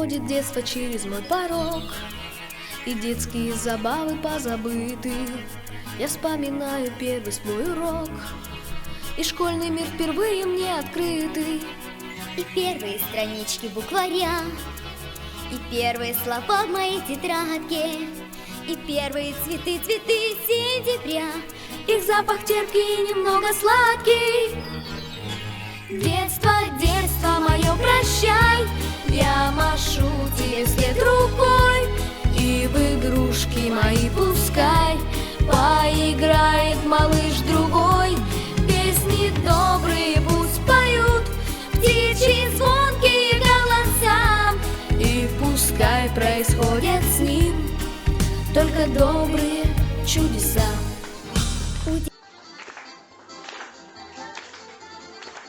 Проходит детство через мой порог. И детские забавы позабыты. Я вспоминаю первый свой урок. И школьный мир впервые мне открытый. И первые странички букваря И первые слова в моей тетрадке. И первые цветы, цветы сентября. Их запах терпкий и немного сладкий. Детство, детство мое, прощай Я машу тебе вслед рукой И в игрушки мои пускай. Поиграет малыш другой Песни добрые пусть поют Птичьи звонкие голоса И пускай происходят с ним Только добрые чудеса.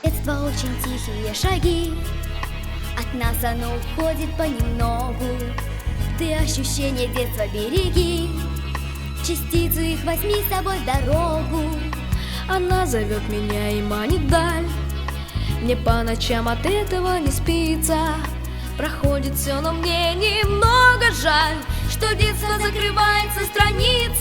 Детство очень тихие шаги От нас оно уходит понемногу. Ты ощущения детства береги. Частицу их возьми с собой в дорогу. Она зовет меня и манит вдаль Мне по ночам от этого не спится. Проходит все, но мне немного жаль Что детство закрывается страница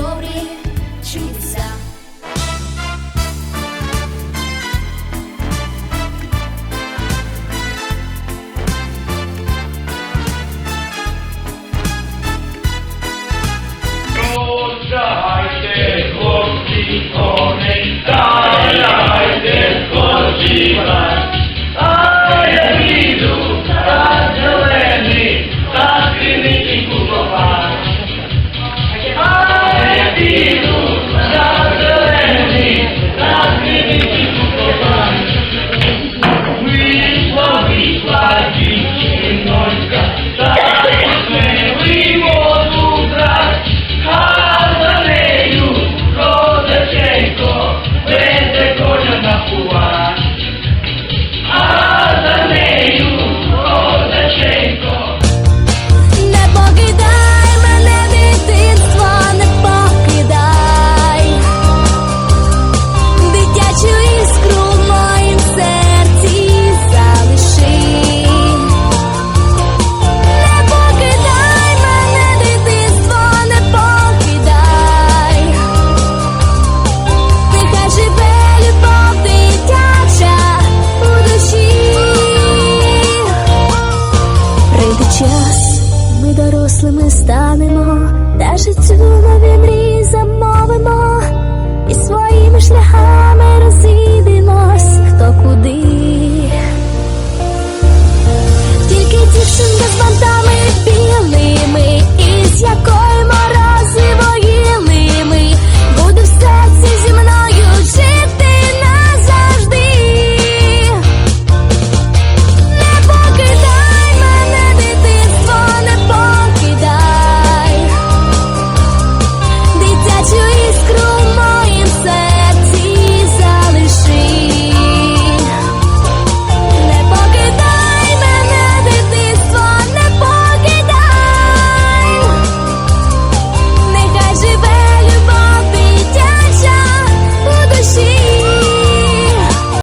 Добрые чудеса Ruszajcie, chłopcy, час ми дорослими станемо, даже життю нові мрії замовимо і своїми шляхами роз.